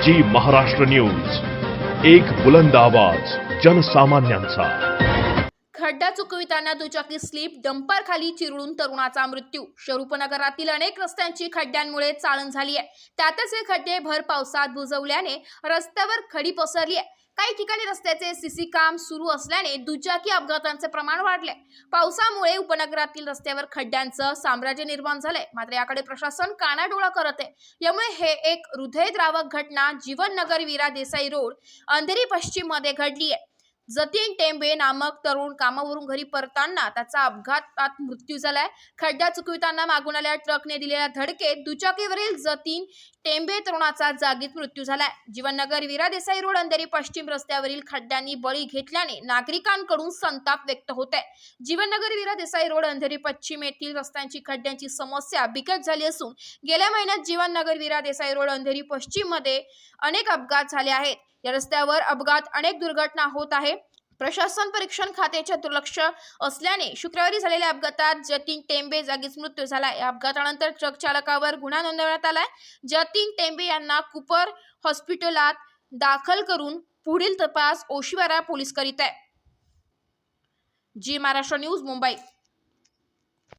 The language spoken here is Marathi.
जी महाराष्ट्र न्यूज. एक बुलंद आवाज जनसामान्यांचा. खड्डा चुकविताना दुचाकी स्लीप डंपर खाली चिरडून तरुणाचा मृत्यू. शरूपनगरातील अनेक रस्त्यांची खड्ड्यांमुळे चाळण झाली आहे त्यातच हे खड्डे भर पावसात बुजवल्याने रस्त्यावर खडी पसरली आहे काही ठिकाणी रस्त्याचे सीसी काम सुरू असल्याने दुचाकी अपघातांचे प्रमाण वाढले पावसामुळे उपनगरातील रस्त्यावर खड्ड्यांचं साम्राज्य निर्माण झालंय. मात्र याकडे प्रशासन कानाडोळा करत आहे. यामुळे हे एक हृदयद्रावक घटना जीवननगर वीरा देसाई रोड अंधेरी पश्चिममध्ये घडली आहे जतीन टेंबे नामक तरुण कामावरून घरी परताना त्याचा अपघातात मृत्यू झालाय. खड्डा चुकविताना मागून आलेल्या ट्रकने दिलेल्या धडकेत दुचाकीवरील जतीन टेंबे तरुणाचा जागीत मृत्यू झालाय. जीवननगर वीरा देसाई रोड अंधेरी पश्चिम रस्त्यावरील खड्ड्यांनी बळी घेतल्याने नागरिकांकडून संताप व्यक्त होत आहे जीवननगर वीरा देसाई रोड अंधेरी पश्चिम येथील रस्त्यांची खड्ड्यांची समस्या बिकट झाली असून गेल्या महिन्यात जीवननगर वीरा देसाई रोड अंधेरी पश्चिममध्ये अनेक अपघात झाले आहेत. या रस्त्यावर अपघात अनेक दुर्घटना होत आहे. प्रशासन परीक्षण खात्याच्या दुर्लक्ष असल्याने शुक्रवारी झालेल्या अपघातात जतीन टेंबे जागीच मृत्यू झाला. या अपघातानंतर ट्रक चालकावर गुन्हा नोंदवण्यात आलाय. जतीन टेंबे यांना कुपर हॉस्पिटलात दाखल करून पुढील तपास ओशिवारा पोलीस करीत आहे. G Maharashtra news Mumbai.